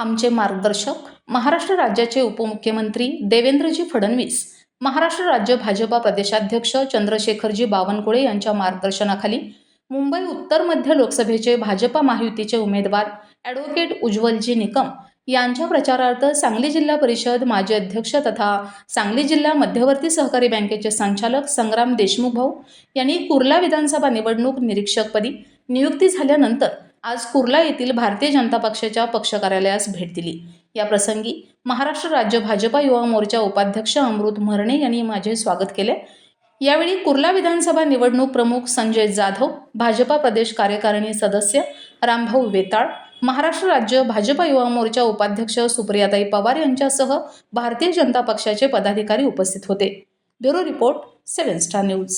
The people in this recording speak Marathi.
आमचे मार्गदर्शक महाराष्ट्र राज्याचे उपमुख्यमंत्री देवेंद्रजी फडणवीस महाराष्ट्र राज्य भाजपा प्रदेशाध्यक्ष चंद्रशेखरजी बावनकुळे यांच्या मार्गदर्शनाखाली मुंबई उत्तर मध्य लोकसभेचे भाजपा महायुतीचे उमेदवार ॲडव्होकेट उज्ज्वलजी निकम यांच्या प्रचारार्थ सांगली जिल्हा परिषद माजी अध्यक्ष तथा सांगली जिल्हा मध्यवर्ती सहकारी बँकेचे संचालक संग्राम देशमुख भाऊ यांनी कुर्ला विधानसभा निवडणूक निरीक्षकपदी नियुक्ती झाल्यानंतर आज कुर्ला येथील भारतीय जनता पक्षाच्या पक्ष कार्यालयास भेट दिली. या प्रसंगी महाराष्ट्र राज्य भाजपा युवा मोर्चा उपाध्यक्ष अमृत म्हरणे यांनी माझे स्वागत केले. यावेळी कुर्ला विधानसभा निवडणूक प्रमुख संजय जाधव भाजपा प्रदेश कार्यकारिणी सदस्य रामभाऊ वेताळ महाराष्ट्र राज्य भाजपा युवा मोर्चा उपाध्यक्ष सुप्रियाताई पवार यांच्यासह भारतीय जनता पक्षाचे पदाधिकारी उपस्थित होते. Bureau report seven star news.